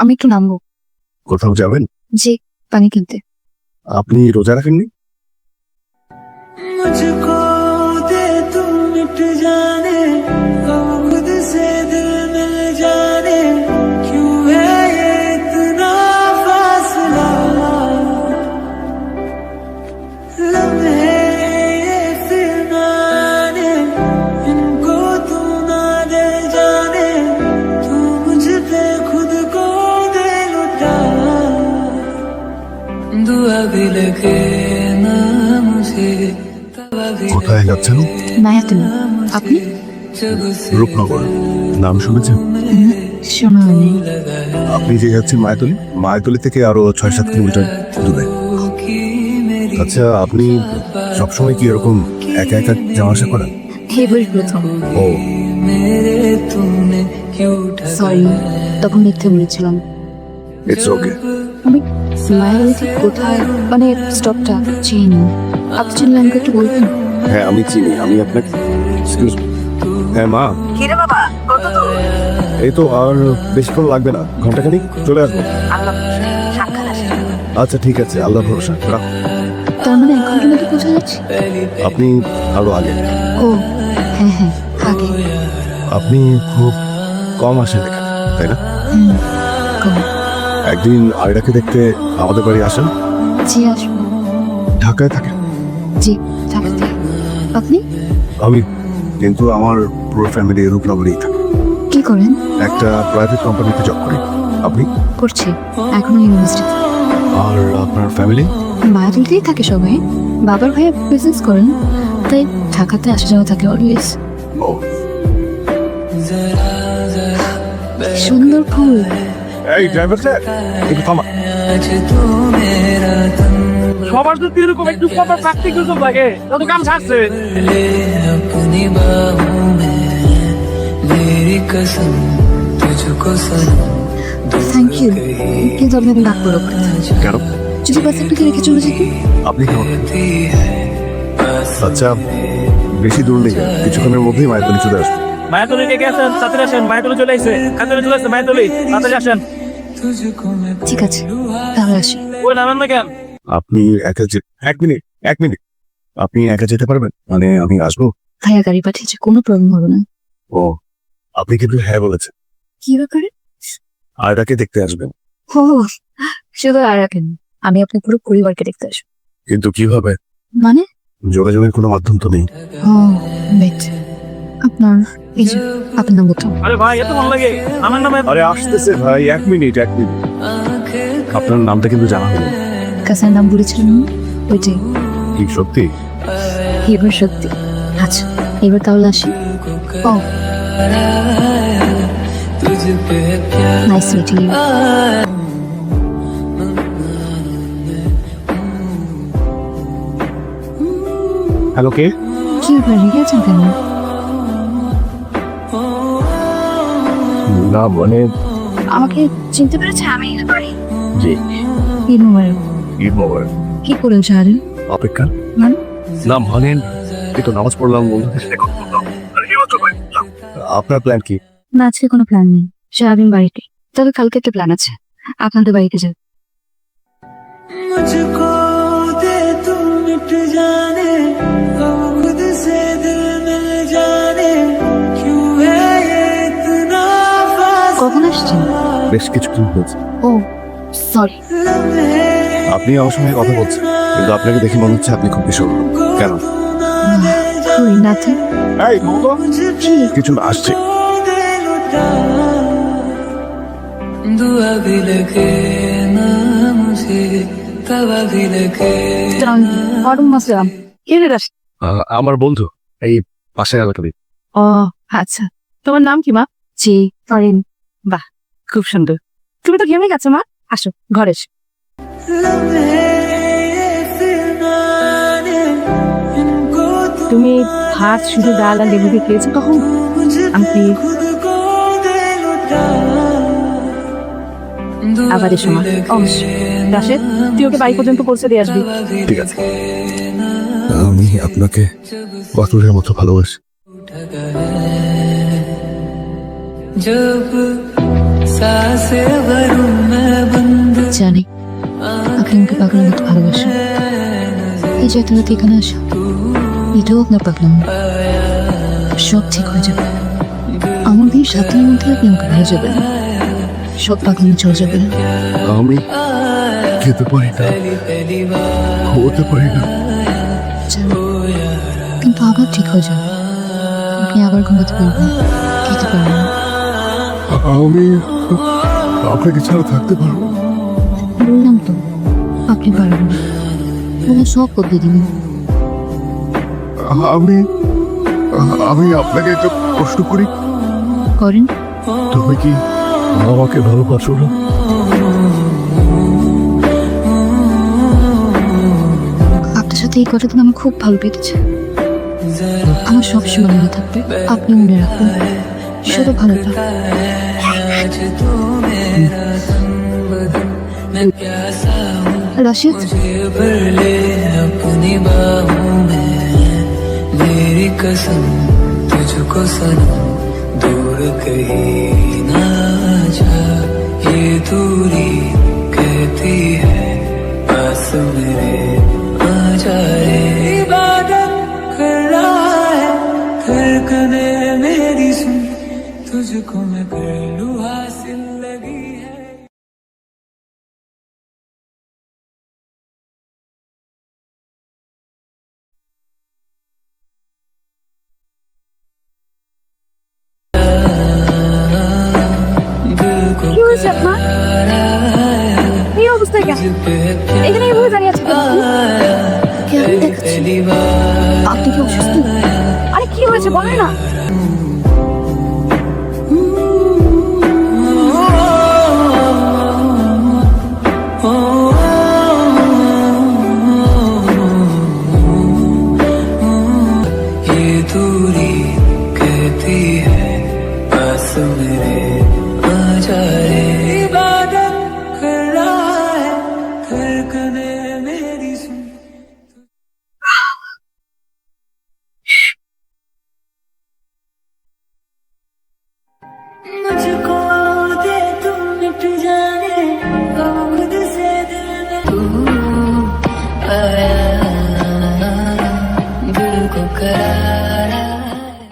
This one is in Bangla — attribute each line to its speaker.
Speaker 1: আমি একটু নামবো।
Speaker 2: কোথাও যাবেন?
Speaker 1: জি পানি কিনতে।
Speaker 2: আপনি রোজা রাখেননি? কোথায় যাচ্ছেন
Speaker 1: মায়াতুন আপনি?
Speaker 2: রূপনগর। নাম শুনেছেন? আপনি যে যাচ্ছেন মায়াতলি মায়াতলি থেকে আরও ছয় সাত কিলোমিটার দূরে। আচ্ছা আপনি সবসময় কি এরকম একা একা যাওয়া আসা করেন?
Speaker 1: এবার প্রথম।
Speaker 2: ও।
Speaker 1: সরি তখন মিথ্যে বলেছিলাম।
Speaker 2: ইটস ওকে
Speaker 1: আমি মায়াবতী ঠিক কোথায়? মানে স্টপটা চিনি। আপনি চিনলে আমাকে একটু বলবেন?
Speaker 2: হ্যাঁ আমি চিনি। আমি আপনাকে Excuse হ্যাঁ মা।
Speaker 3: কিরে বাবা কত দূর?
Speaker 2: এই তো আর বেশিক্ষণ লাগবে না। ঘন্টাখানিক চলে আসব। আচ্ছা ঠিক আছে। আল্লাহ ভরসা রাখ।
Speaker 1: তার মানে এক ঘণ্টার মধ্যে পৌঁছে যাচ্ছি?
Speaker 2: আপনি আরও আগে।
Speaker 1: ও হ্যাঁ হ্যাঁ আগে।
Speaker 2: আপনি খুব কম আসেন এখানে তাই না?
Speaker 1: হুম কম।
Speaker 2: একদিন আয়রাকে দেখতে আমাদের বাড়ি আসেন?
Speaker 1: জি আসব।
Speaker 2: ঢাকায় থাকেন?
Speaker 1: জি থাকতে আপনি?
Speaker 2: আমি কিন্তু আমার পুরো ফ্যামিলি রূপনগরেই থাকে।
Speaker 1: কি করেন?
Speaker 2: একটা প্রাইভেট কোম্পানিতে জব করি। আপনি?
Speaker 1: করছি এখনও ইউনিভার্সিটি
Speaker 2: আর আপনার ফ্যামিলি
Speaker 1: মায়াতুলতেই থাকে সবাই। বাবার ভাইয়া বিজনেস করেন তাই ঢাকাতে আসা যাওয়া থাকে অলওয়েজ
Speaker 2: ও।
Speaker 1: সুন্দর ফুল।
Speaker 2: এই ড্রাইভার স্যার একটু থামা
Speaker 4: সবার যদি এরকম একটু কথা থাকতে কিছু লাগে তত কাম ছাড়ছে।
Speaker 2: আচ্ছা বেশি দূর নেই। কিছুক্ষণের মধ্যেই মায়ের চলে আসবে।
Speaker 4: আসেন চলে মায়াতলি আসেন।
Speaker 1: ঠিক আছে
Speaker 2: আপনি একা এক মিনিট এক মিনিট। আপনি একা যেতে পারবেন? মানে আমি আসব?
Speaker 1: গাড়ি কোনো প্রবলেম হবে না।
Speaker 2: ও আপনি কিন্তু হ্যাঁ বলেছেন।
Speaker 1: কি ব্যাপারে?
Speaker 2: দেখতে আসবেন।
Speaker 1: শুধু আমি আপনার পুরো পরিবারকে দেখতে আসব।
Speaker 2: কিন্তু কীভাবে
Speaker 1: মানে?
Speaker 2: যোগাযোগের কোনো মাধ্যম তো নেই।
Speaker 1: আপনার এই যে আপনার মতো।
Speaker 4: আরে ভাই এত ভালো লাগে। আমার নামে
Speaker 2: আরে আসতেছে ভাই এক মিনিট এক মিনিট। আপনার নামটা কিন্তু জানা হলো
Speaker 1: কাসার নাম বলেছিলেন ওইটাই
Speaker 2: কি সত্যি?
Speaker 1: এবার সত্যি? আচ্ছা এবার তাহলে আসি। ও। নাইস মিটিং
Speaker 2: হ্যালো কে?
Speaker 1: কি ভাই রেগে আছেন কেন?
Speaker 2: না মানে
Speaker 1: আমাকে চিনতে পেরেছে আমি বাড়ি
Speaker 2: জি
Speaker 1: ঈদ মোবারক
Speaker 2: ঈদ মোবারক
Speaker 1: কি করেন সারাদিন
Speaker 2: অপেক্ষা
Speaker 1: মানে?
Speaker 2: না মানে এই তো নামাজ পড়লাম বন্ধুদের সাথে কথা বললাম। আর এইমাত্র বাড়ি ঢুকলাম। আপনার প্ল্যান কি
Speaker 1: না আজকে কোনো প্ল্যান নেই সারাদিন বাড়িতে তবে কালকে একটা প্ল্যান আছে আপনাদের বাড়িতে যাবে
Speaker 5: मुझको
Speaker 1: আসছেন?
Speaker 2: বেশ কিছুক্ষণ হয়েছে।
Speaker 1: ও সরি।
Speaker 2: আপনি আমার সঙ্গে কথা বলছেন কিন্তু আপনাকে দেখে মনে হচ্ছে আপনি খুব ভীষণ কেন? কিছু আসছে। আমার বন্ধু এই পাশে এলাকা
Speaker 1: ও আচ্ছা। তোমার নাম কি মা? জি করেন বাহ খুব সুন্দর। তুমি তো ঘেমে গেছো মা। আসো ঘরে তুমি ভাত শুধু ডাল আর লেবু দিয়ে খেয়েছো তখন আমি আবার এসো মা। অবশ্যই। দাসে তুই ওকে বাড়ি পর্যন্ত পৌঁছে দিয়ে আসবি।
Speaker 2: ঠিক আছে। আমি আপনাকে বাতুলের মতো ভালোবাসি।
Speaker 1: জানি আপনি আমাকে পাগলের মতো ভালোবাসেন এই যে তুমি এখানে আসো। এটাও আপনার পাগলাম। সব ঠিক হয়ে যাবে। আমার বিয়ে সাত মধ্যে আপনি আমাকে হয়ে যাবেন সব পাগলামি চলে যাবে।
Speaker 2: আমি খেতে পারি না। হতে পারি না।
Speaker 1: কিন্তু আবার ঠিক হয়ে যাবে। আপনি আবার ঘুমাতে পারবেন খেতে পারবেন না।
Speaker 2: আমি আপনাকে ছাড়া থাকতে পারব
Speaker 1: বললাম তো আপনি পারবেন ওরা সব বদলে দিবেন
Speaker 2: আমি আমি আপনাকে একটা প্রশ্ন করি।
Speaker 1: করেন।
Speaker 2: তুমি কি আমাকে ভালোবাসো না?
Speaker 1: আপনার সাথে এই কথাটা আমার খুব ভালো পেতেছে। আমার সবসময় মনে থাকবে আপনি মনে রাখবেন। শুধু ভালো থাকবে
Speaker 5: रशीद। अपनी बाहों में। मेरी कसम तुझको सनम दूर कहीं।
Speaker 1: এখানে এভাবে দাঁড়িয়ে আছো আপনি কি অসুস্থ? আরে কি হয়েছে বলেন না।
Speaker 5: दूरी कहती है पास मेरे।